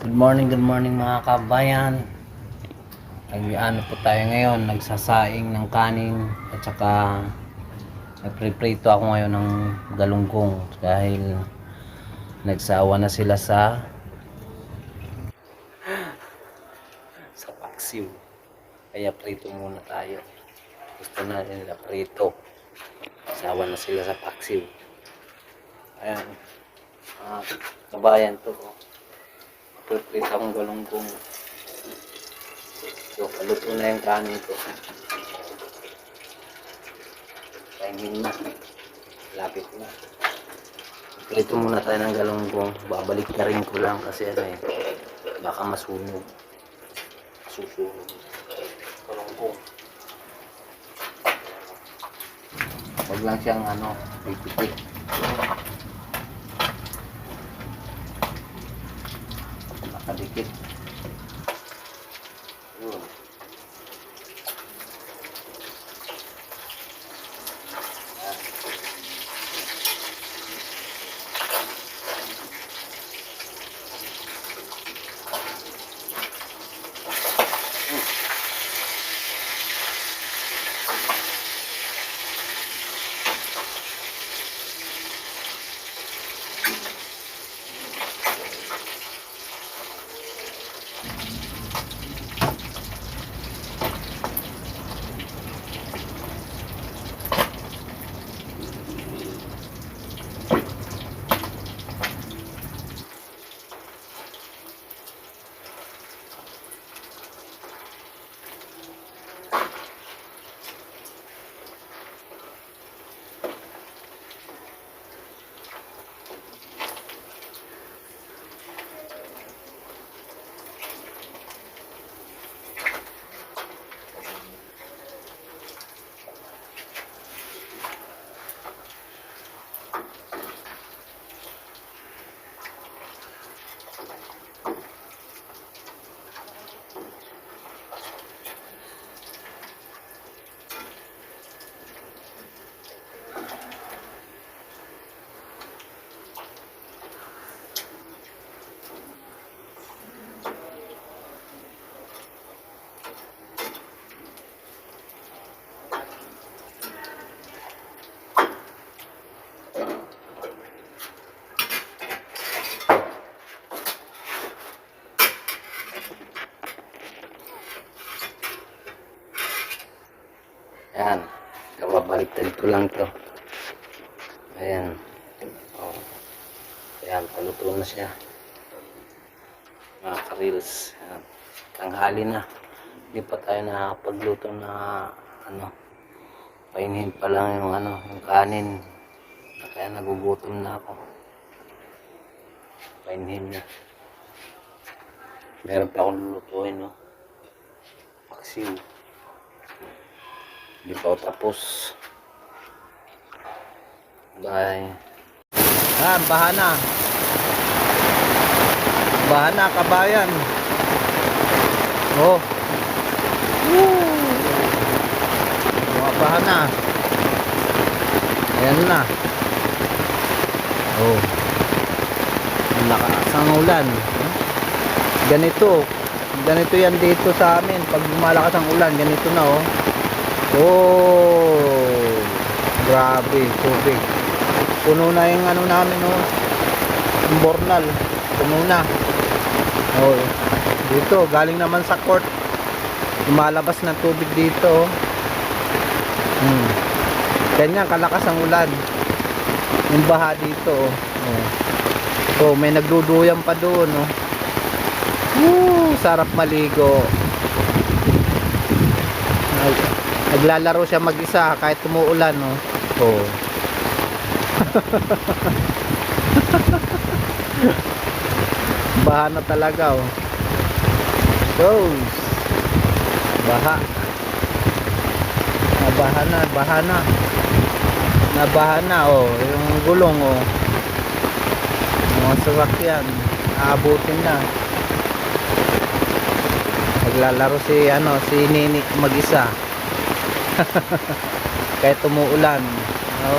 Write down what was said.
Good morning, good morning mga kabayan. Nag ano po tayo ngayon, nagsasaing ng kanin at saka nagpreprito ako ngayon ng galunggong dahil nagsawa na sila sa sa paksiw. Kaya prito muna tayo. Gusto na nila prito. Sawa na sila sa paksiw. Ayan. Ah, kabayan to. oh. Prito akong galunggong. So, paluto na yung kanin ko. Kainin na. Lapit na. Prito muna tayo ng galunggong. Babalik na rin ko lang kasi ano eh. Baka masunog. Susunog. Galunggong. Huwag lang siyang ano, pipitik. 也 Ayan. Kababaliktad ko lang to. Ayan. Oh. Ayan, paluto na siya. Mga ka-reels. Ayan. Tanghali na. Hindi pa tayo nakapagluto na ano. Painhin pa lang yung ano, yung kanin. Kaya nagugutom na ako. Painhin na. Meron pa akong lulutuin, no? Paksiw. Hindi pa tapos. Bye. Ayan, baha na. Baha na, kabayan. Oh. Woo! Mga baha na. Ayan na. Oh. Ang ang ulan. Ganito. Ganito yan dito sa amin. Pag malakas ang ulan, ganito na oh. Oh, grabe, tubig. Puno na yung ano namin, oh. Yung bornal. Puno na. Oh, dito, galing naman sa court. Lumalabas ng tubig dito, oh. Hmm. Ganyan, kalakas ang ulan. Yung baha dito, oh. Oh, oh may nagduduyan pa doon, oh. Woo, sarap maligo. Naglalaro siya mag-isa kahit tumuulan, no? Oh. Baha na talaga, oh. Goes. Baha. Nabaha na, baha na. Nabaha na, oh. Yung gulong, oh. Mga sasakyan. Aabutin na. Naglalaro si, ano, si Nini mag-isa kahit tumuulan no?